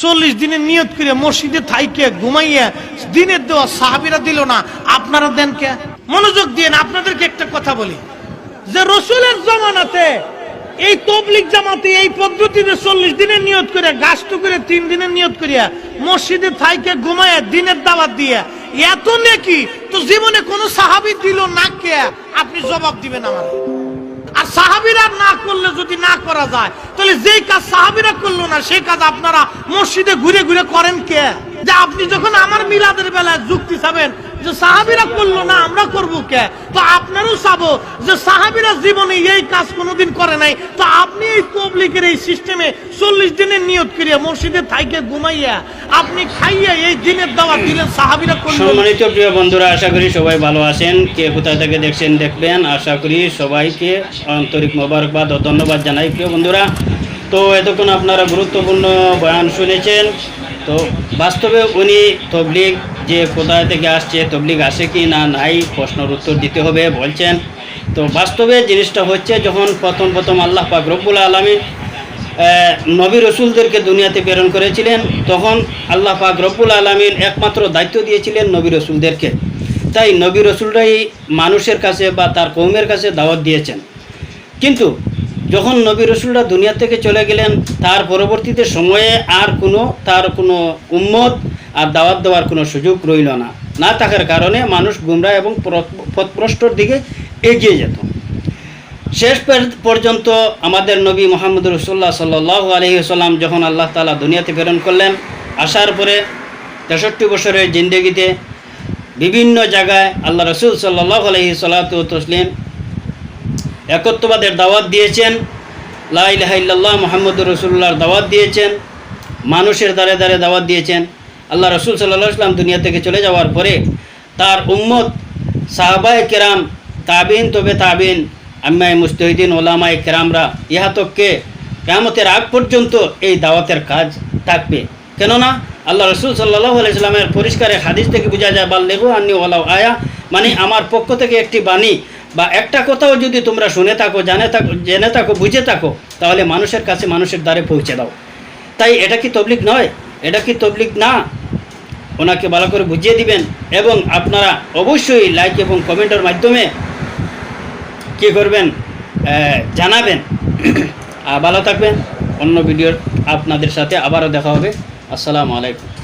চল্লিশ দিনের নিয়ত করে মসজিদে থাইকে ঘুমাইয়া, দিনের দেওয়া সাহাবিরা দিল না, আপনারা দেন কে? মনোযোগ দিয়ে আপনাদেরকে একটা কথা বলি। যে রসুলের জমানাতে এই তবলিক জামাতে এই পদ্ধতিতে চল্লিশ দিনের নিয়ত করে গাছটু করে তিন দিনের নিয়ত করিয়া, মসজিদে থাইকে ঘুমাইয়া, দিনের দাওয়াত দিয়া, এত নেকি? তো জীবনে কোনো সাহাবি দিল না কে? আপনি জবাব দিবেন আমার আর সাহাবিরা না করলে যদি না করা যায় তাহলে যেই কাজ সাহাবিরা করল না সেই কাজ আপনারা মসজিদে ঘুরে ঘুরে করেন কে? যে আপনি যখন আমার মিলাদের বেলায় যুক্তি চাবেন যে সাহাবিরা করল না, আমরা করব কে? তো চাবো যে সাহাবিরা জীবনে এই কাজ কোনোদিন করে নাই। তো আপনি এই তবলিকের এই সিস্টেমে চল্লিশ দিনের নিয়ত করিয়া মসজিদে থাইকে ঘুমাইয়া আপনি খাইয়া এই দিনের দাওয়া দিলেন সাহাবিরা সম্মানিত প্রিয় বন্ধুরা, আশা করি সবাই ভালো আছেন। কে কোথা থেকে দেখছেন দেখবেন। আশা করি সবাইকে আন্তরিক মোবারকবাদ ও ধন্যবাদ জানাই প্রিয় বন্ধুরা। তো এতক্ষণ আপনারা গুরুত্বপূর্ণ বয়ান শুনেছেন। তো বাস্তবে উনি তবলিগ যে কোথায় থেকে আসছে, তবলিগ আসে কি না নাই, প্রশ্নের উত্তর দিতে হবে, বলছেন। তো বাস্তবে জিনিসটা হচ্ছে, যখন প্রথম প্রথম আল্লাহ পাক রব্বুল আলমী নবী রসুলদেরকে দুনিয়াতে প্রেরণ করেছিলেন, তখন আল্লাহ পাক রব্বুল আলমিন একমাত্র দায়িত্ব দিয়েছিলেন নবী রসুলদেরকে। তাই নবী রসুলরাই মানুষের কাছে বা তার কৌমের কাছে দাওয়াত দিয়েছেন। কিন্তু যখন নবী রসুলরা দুনিয়া থেকে চলে গেলেন, তার পরবর্তীতে সময়ে আর কোনো, তার কোনো উম্মত আর দাওয়াত দেওয়ার কোনো সুযোগ রইল না। না থাকার কারণে মানুষ গুমরা এবং পথপ্রষ্টর দিকে এগিয়ে যেত। শেষ পর- পর্যন্ত আমাদের নবী মোহাম্মদ রসুল্লাহ সাল্লাহ আলহিসাল্লাম যখন আল্লাহ তালা দুনিয়াতে প্রেরণ করলেন, আসার পরে তেষট্টি বছরের জিন্দগিতে বিভিন্ন জায়গায় আল্লাহ রসুল সাল্লাহ আলহি সাল্লাতু তসলিম একত্ববাদের দাওয়াত দিয়েছেন। লাইল্লাহ মোহাম্মদ রসুল্লাহর দাওয়াত দিয়েছেন। মানুষের দ্বারে দ্বারে দাওয়াত দিয়েছেন। আল্লাহ রসুল সাল্লাহ ইসলাম দুনিয়া থেকে চলে যাওয়ার পরে তার উম্মত সাহাবায় কেরাম, তাবিন, তবে তাবিন আম্মাই মুস্তহিদিন ওলামায় কেরামরা ইহাতককে কেয়ামতের আগ পর্যন্ত এই দাওয়াতের কাজ থাকবে। কেননা আল্লাহ রসুল সাল্লাহ আলাইসলামের পরিষ্কার এক হাদিস থেকে বোঝা যায় বা লেগু আন্নি ওলাও আয়া মানে আমার পক্ষ থেকে একটি বাণী বা একটা কথাও যদি তোমরা শুনে থাকো, জানে থাকো, জেনে থাকো, বুঝে থাকো, তাহলে মানুষের কাছে মানুষের দ্বারে পৌঁছে দাও। তাই এটা কি তবলিক নয়? এটা কি তবলিক না? ওনাকে ভালো করে বুঝিয়ে দিবেন এবং আপনারা অবশ্যই লাইক এবং কমেন্টের মাধ্যমে কি করবেন জানাবেন। ভালো থাকবেন। অন্য ভিডিওর আপনাদের সাথে আবারও দেখা হবে। আসসালামু আলাইকুম।